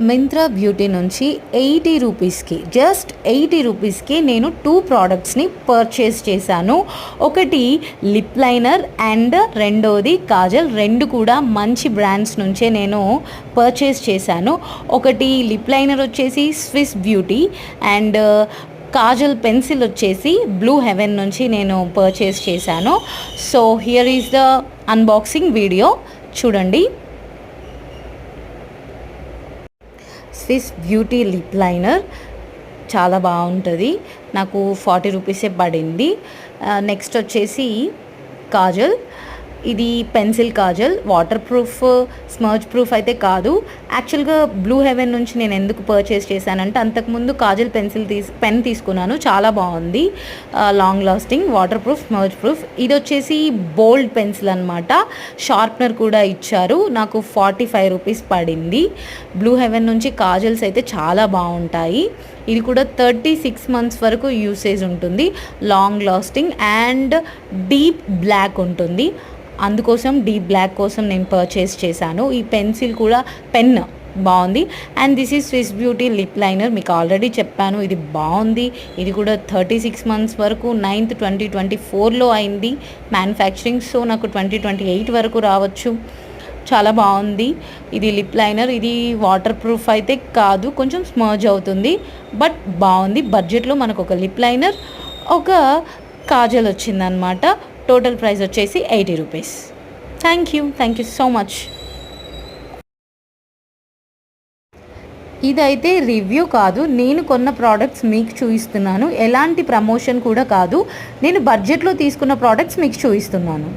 Myntra beauty నుంచి eighty రూపీస్కి just eighty రూపీస్కి నేను టూ ప్రోడక్ట్స్ని పర్చేస్ చేశాను. ఒకటి లిప్ లైనర్ అండ్ రెండోది కాజల్. రెండు కూడా మంచి బ్రాండ్స్ నుంచే నేను పర్చేస్ చేశాను. ఒకటి లిప్ లైనర్ వచ్చేసి Swiss Beauty and kajal pencil వచ్చేసి బ్లూ హెవెన్ నుంచి నేను పర్చేస్ చేశాను. So here is the unboxing video చూడండి. Swiss Beauty lip liner. చాలా బాగుంటుంది. నాకు ఫార్టీ రూపీసే పడింది. నెక్స్ట్ వచ్చేసి కాజల్. ఇది pencil kajal waterproof smudge proof అయితే కాదు. యాక్చువల్గా బ్లూ హెవెన్ నుంచి నేను ఎందుకు పర్చేస్ చేశానంటే అంతకుముందు కాజల్ పెన్సిల్ తీసి పెన్ తీసుకున్నాను. చాలా బాగుంది. Long lasting waterproof smudge proof ఇది వచ్చేసి బోల్డ్ పెన్సిల్ అనమాట షార్ప్నర్ కూడా ఇచ్చారు. నాకు ఫార్టీ ఫైవ్ రూపీస్ పడింది. బ్లూ హెవెన్ నుంచి కాజల్స్ అయితే చాలా బాగుంటాయి. ఇది కూడా థర్టీ సిక్స్ మంత్స్ వరకు యూసేజ్ ఉంటుంది long lasting and deep black ఉంటుంది. అందుకోసం డీప్ బ్లాక్ కోసం నేను పర్చేస్ చేశాను. ఈ పెన్సిల్ కూడా పెన్ బాగుంది. And this is Swiss Beauty lip liner మీకు ఆల్రెడీ చెప్పాను ఇది బాగుంది. ఇది కూడా థర్టీ సిక్స్ మంత్స్ వరకు నైన్త్ ట్వంటీ ట్వంటీ ఫోర్లో అయింది. మ్యానుఫ్యాక్చరింగ్ సో నాకు ట్వంటీ ట్వంటీ ఎయిట్ వరకు రావచ్చు. చాలా బాగుంది. ఇది లిప్ లైనర్ ఇది వాటర్ ప్రూఫ్ అయితే కాదు కొంచెం స్మర్జ్ అవుతుంది. బట్ బాగుంది. బడ్జెట్లో మనకు ఒక లిప్ లైనర్ ఒక కాజల్ వచ్చిందనమాట టోటల్ ప్రైస్ వచ్చేసి eighty rupees. Thank you thank you so much ఇదైతే రివ్యూ కాదు. నేను కొన్న ప్రోడక్ట్స్ మీకు చూపిస్తున్నాను. ఎలాంటి ప్రమోషన్ కూడా కాదు. నేను బడ్జెట్లో తీసుకున్న ప్రోడక్ట్స్ మీకు చూపిస్తున్నాను.